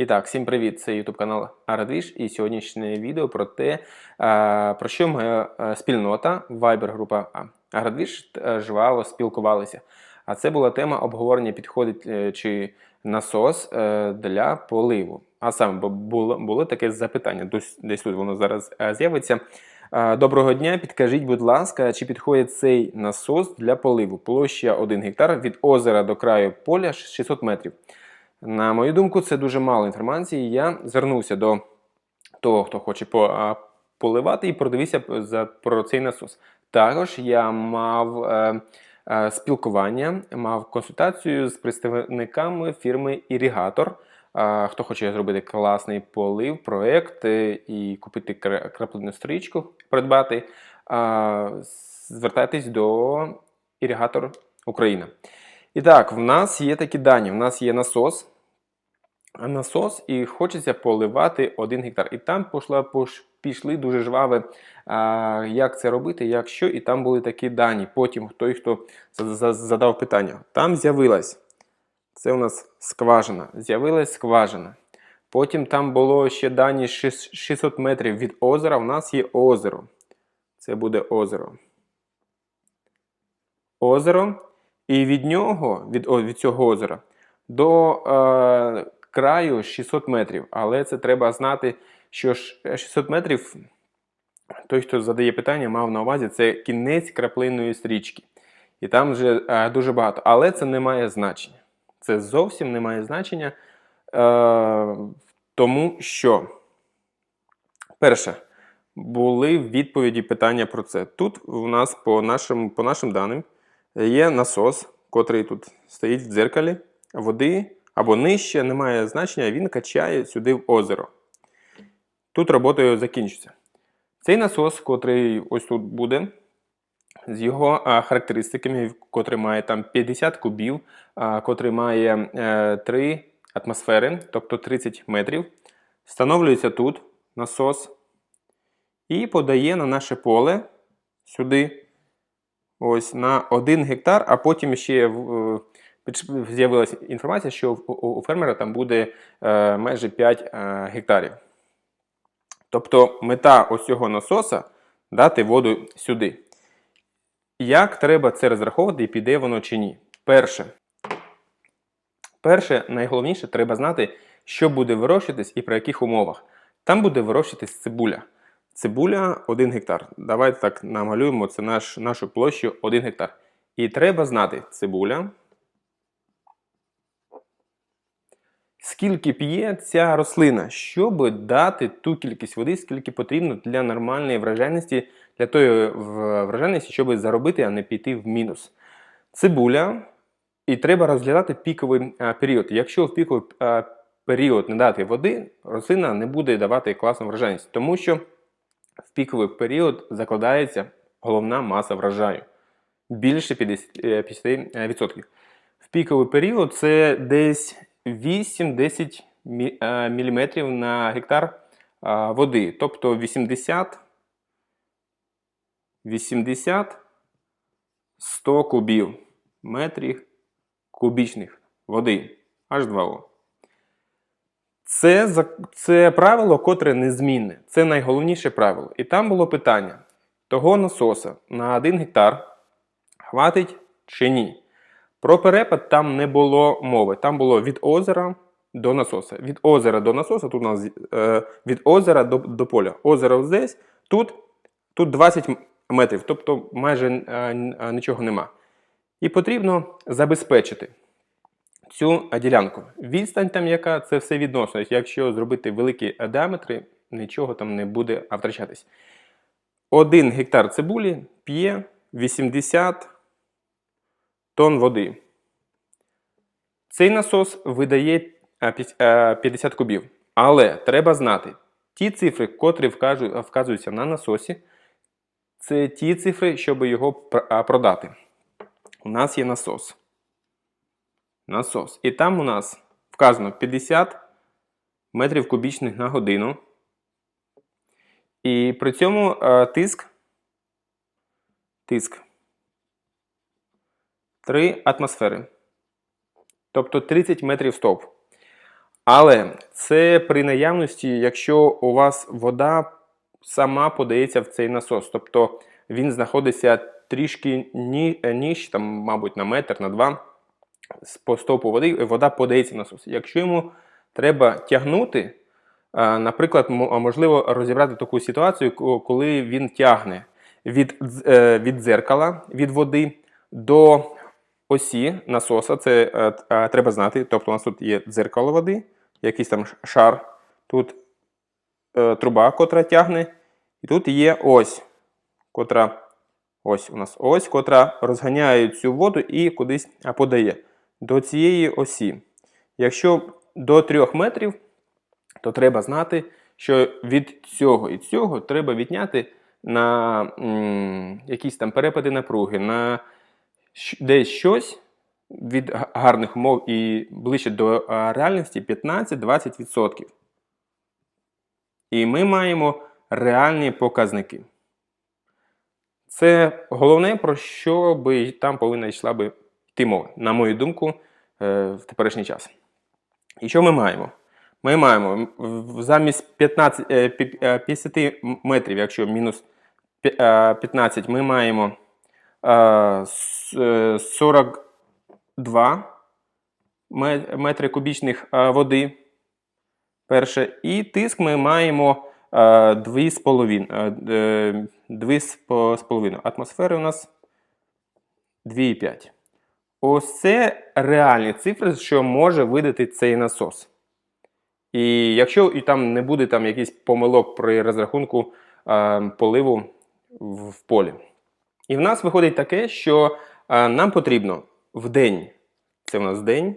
І так, всім привіт! Це YouTube канал Арадвіж і сьогоднішнє відео про те, про що е, спільнота, Viber група Арадвіж е, жваво спілкувалися. А це була тема обговорення підходить е, чи насос е, для поливу. А саме було, було таке запитання, десь, тут воно зараз з'явиться. Доброго дня, підкажіть, будь ласка, чи підходить цей насос для поливу? Площа 1 гектар від озера до краю поля 600 метрів. На мою думку, це дуже мало інформації. Я звернувся до того, хто хоче по, поливати, і продивився за, про цей насос. Також я мав е, е, спілкування, мав консультацію з представниками фірми Ірігатор. Е, хто хоче зробити класний полив, проект е, і купити краплену стрічку, придбати, е, звертайтесь до Ірігатор Україна. І так, в нас є такі дані. В нас є насос. Насос і хочеться поливати 1 гектар. І там пішла, пішли дуже жваве, а, як це робити, як що, і там були такі дані. Потім той, хто за- за- задав питання, там з'явилась. Це у нас скважина. З'явилась скважина. Потім там було ще дані 600 метрів від озера. У нас є озеро. Це буде озеро. Озеро. І від нього, від, від цього озера, до е, краю 600 метрів. Але це треба знати, що 600 метрів, той, хто задає питання, мав на увазі, це кінець краплинної стрічки. І там вже е, дуже багато. Але це не має значення. Це зовсім не має значення, е, тому що, перше, були відповіді питання про це. Тут у нас по нашим, по нашим даним є насос, котрий тут стоїть в дзеркалі, води або нижче, немає значення, він качає сюди в озеро. Тут робота його закінчиться. Цей насос, котрий ось тут буде, з його характеристиками, котрий має там 50 кубів, котрий має е, 3 атмосфери, тобто 30 метрів, встановлюється тут насос і подає на наше поле сюди ось на 1 гектар, а потім ще в- е, з'явилася інформація, що у, фермера там буде е, майже 5 е, гектарів. Тобто мета ось цього насоса дати воду сюди. Як треба це розраховувати і піде воно чи ні? Перше. Перше, найголовніше, треба знати, що буде вирощуватись і при яких умовах. Там буде вирощуватись цибуля. Цибуля 1 гектар. Давайте так намалюємо це наш, нашу площу 1 гектар. І треба знати цибуля. Скільки п'є ця рослина, щоб дати ту кількість води, скільки потрібно для нормальної вражайності, для тої в- вражайності, щоб заробити, а не піти в мінус. Цибуля, і треба розглядати піковий а, період. Якщо в піковий а, період не дати води, рослина не буде давати класну вражайність, тому що в піковий період закладається головна маса врожаю більше 50%. е, 50%. В піковий період це десь 8-10 мі- е, на гектар води. Тобто 80, 80 100 кубів метрів кубічних води H2O. Це, це правило, котре незмінне. Це найголовніше правило. І там було питання: того насоса на 1 гектар хватить чи ні? Про перепад там не було мови. Там було від озера до насоса. Від озера до насоса, тут у нас е, від озера до, до поля. Озеро здесь, тут, тут 20 метрів, тобто майже е, е, нічого нема. І потрібно забезпечити цю ділянку. Відстань там яка, це все відносно. Якщо зробити великі діаметри, нічого там не буде втрачатись. Один гектар цибулі п'є 80 тонн води. Цей насос видає е, піс- е, 50 кубів. Але треба знати, ті цифри, котрі вказуються на насосі, це ті цифри, щоб його продати. У нас є насос. Насос. І там у нас вказано 50 метрів кубічних на годину. І при цьому е, тиск. Тиск 3 атмосфери. Тобто 30 метрів стовп. Але це при наявності, якщо у вас вода сама подається в цей насос. Тобто він знаходиться трішки ні, ніж, там, мабуть, на метр, на два з по стопу води, і вода подається в насос. Якщо йому треба тягнути, наприклад, можливо розібрати таку ситуацію, коли він тягне від, е, від дзеркала, від води до осі насоса. Це е, е, треба знати. Тобто у нас тут є дзеркало води, якийсь там шар, тут е, труба, котра тягне, і тут є ось, котра ось у нас ось, котра розганяє цю воду і кудись подає до цієї осі. Якщо до 3 метрів, то треба знати, що від цього і цього треба відняти на м, якісь там перепади напруги, на десь щось від гарних умов і ближче до реальності 15-20%. І ми маємо реальні показники. Це головне, про що би там повинна йшла би йти мова, на мою думку, е, в теперішній час. І що ми маємо? Ми маємо замість 15, е, пі- е, 50 метрів, якщо мінус е, 15, ми маємо е, е, 42 метри кубічних е, води. Перше. І тиск ми маємо е, 2,5 атмосфери у нас 2,5. Ось це реальні цифри, що може видати цей насос. І якщо і там не буде там якийсь помилок при розрахунку е, поливу в полі. І в нас виходить таке, що е, нам потрібно в день, це у нас день,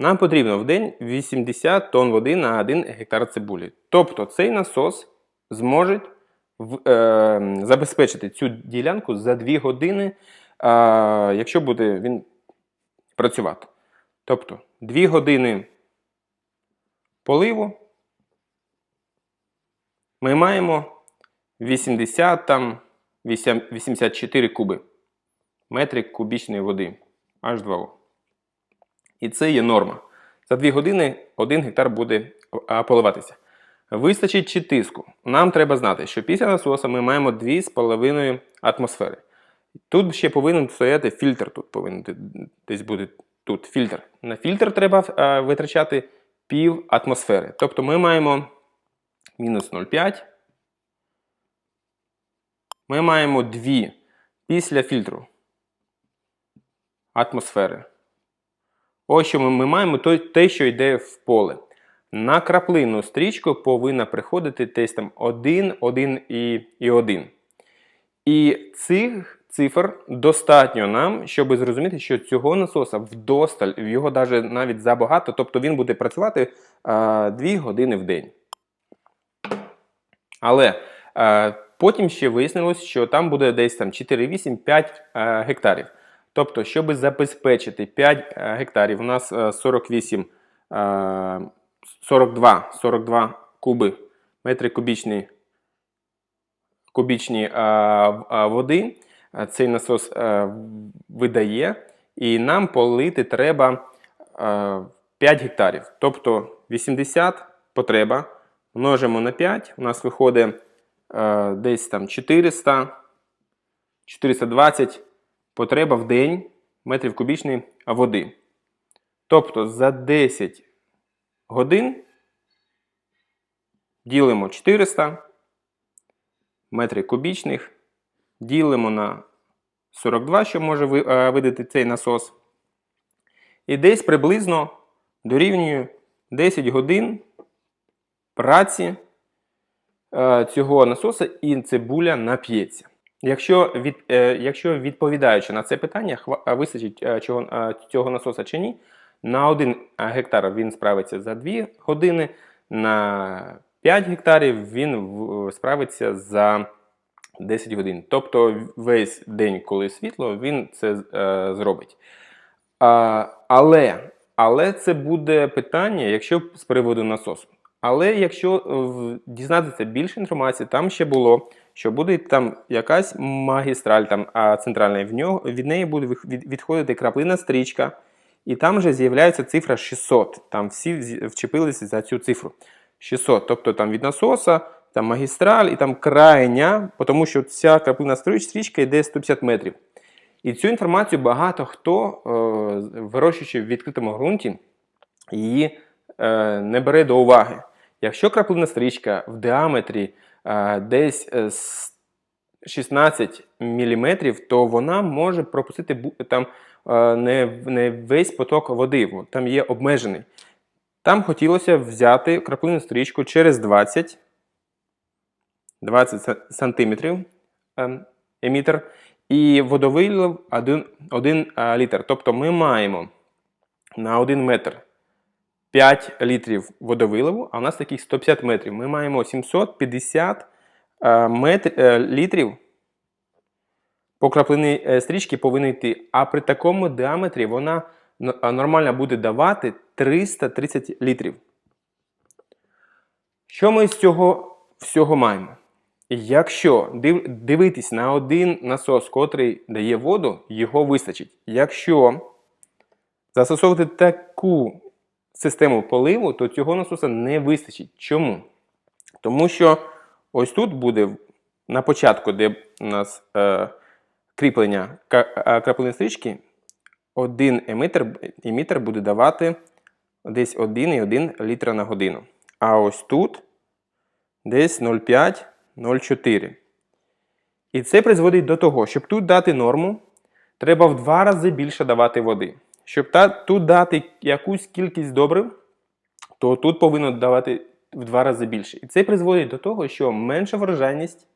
нам потрібно в день 80 тонн води на 1 гектар цибулі. Тобто цей насос зможе в, е, забезпечити цю ділянку за 2 години, е, якщо буде він працювати. Тобто 2 години поливу ми маємо 80 там 8 84 куби метри кубічної води H2O. І це є норма. За 2 години 1 гектар буде поливатися. Вистачить чи тиску? Нам треба знати, що після насоса ми маємо 2,5 атмосфери. Тут ще повинен стояти фільтр. Тут повинен десь бути тут фільтр. На фільтр треба витрачати пів атмосфери. Тобто ми маємо мінус 0,5. Ми маємо 2 після фільтру атмосфери. Ось що ми, маємо те, що йде в поле. На краплинну стрічку повинна приходити десь там 1, 1 і, і 1. І цих цифр достатньо нам, щоб зрозуміти, що цього насоса вдосталь, його навіть, забагато, тобто він буде працювати а, 2 години в день. Але а, потім ще вияснилось, що там буде десь там 4-8-5 гектарів. Тобто, щоб забезпечити 5 е, гектарів, у нас е, 48, е, 42, 42 куби, метри кубічні, кубічні е, е, води е, цей насос е, видає, і нам полити треба е, 5 гектарів. Тобто 80 потреба, множимо на 5, у нас виходить е, десь там 400, 420 потреба в день метрів кубічної води. Тобто за 10 годин ділимо 400 метрів кубічних, ділимо на 42, що може е, видати цей насос. І десь приблизно дорівнює 10 годин праці е, цього насоса і цибуля нап'ється. Якщо, від, е, якщо відповідаючи на це питання, вистачить е, е, цього насоса чи ні, на 1 гектар він справиться за 2 години, на 5 гектарів він справиться за 10 годин. Тобто весь день, коли світло, він це е, зробить. Але, але це буде питання, якщо з приводу насосу. Але якщо е, дізнатися більше інформації, там ще було, що буде там якась магістраль, там, а центральна, в нього, від неї буде відходити краплина стрічка, і там вже з'являється цифра 600. Там всі вчепилися за цю цифру. 600. Тобто там від насоса, там магістраль і там крайня, тому що ця краплина стрічка йде 150 метрів. І цю інформацію багато хто, е, вирощуючи в відкритому ґрунті, її е, не бере до уваги. Якщо краплина стрічка в діаметрі е, десь е, 16 мм, то вона може пропустити там е, не, не весь поток води, там є обмежений. Там хотілося взяти краплину стрічку через 20, 20 са- сантиметрів ем, емітер і водовилив 1, 1 літр. Тобто ми маємо на 1 метр 5 літрів водовиливу, а у нас таких 150 метрів. Ми маємо 750 е, метр, е, літрів по краплині е, стрічки повинні йти. А при такому діаметрі вона нормально буде давати 330 літрів. Що ми з цього всього маємо? Якщо дивитись на один насос, котрий дає воду, його вистачить. Якщо застосовувати таку систему поливу, то цього насоса не вистачить. Чому? Тому що ось тут буде на початку, де у нас е, кріплення е, краплини стрічки, один емітер, емітер буде давати десь 1,1 літра на годину. А ось тут десь 0,5-0,4. І це призводить до того, щоб тут дати норму, треба в два рази більше давати води. Щоб та, тут дати якусь кількість добрив, то тут повинно давати в два рази більше. І це призводить до того, що менша врожайність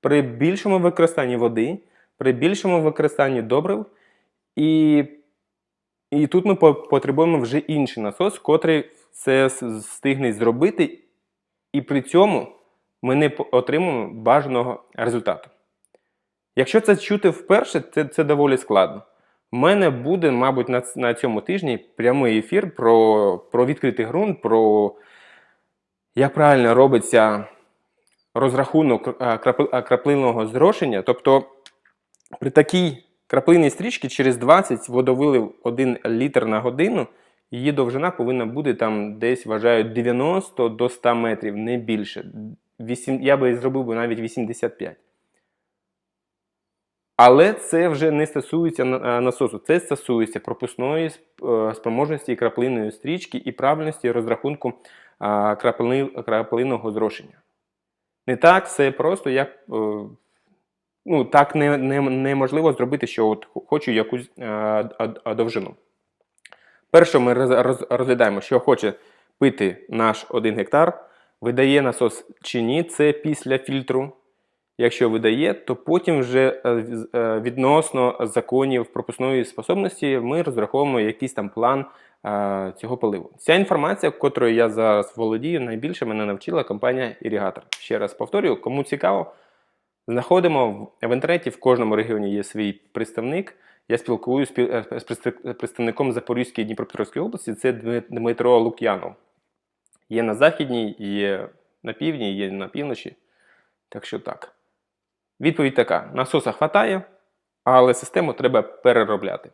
при більшому використанні води, при більшому використанні добрив, і, і тут ми потребуємо вже інший насос, котрий це встигне зробити, і при цьому ми не отримуємо бажаного результату. Якщо це чути вперше, це, це доволі складно. У мене буде, мабуть, на, на цьому тижні прямий ефір про, про відкритий ґрунт, про як правильно робиться розрахунок е, е, краплинного зрошення. Тобто при такій краплинній стрічці через 20 водовилив 1 літр на годину, її довжина повинна бути там десь, вважаю, 90 до 100 метрів, не більше. Вісім- я би зробив би навіть 85. Але це вже не стосується е, насосу, це стосується пропускної е, спроможності краплинної стрічки і правильності розрахунку а, краплинного зрошення. Не так все просто, як е, ну, так не, не, неможливо зробити, що от хочу якусь довжину. Перше, ми роз, роз- розглядаємо, що хоче пити наш 1 гектар, видає насос чи ні, це після фільтру. Якщо видає, то потім вже е, е, відносно законів пропускної способності ми розраховуємо якийсь там план е, цього поливу. Ця інформація, котрою я зараз володію, найбільше мене навчила компанія Ірігатор. Ще раз повторюю, кому цікаво, знаходимо в- інтернеті, в кожному регіоні є свій представник. Я спілкуюся з представником Запорізької і Дніпропетровської області, це Дмитро Лук'янов. Є на західній, є на півдні, є на півночі. Так що так. Відповідь така: насоса хватає, але систему треба переробляти.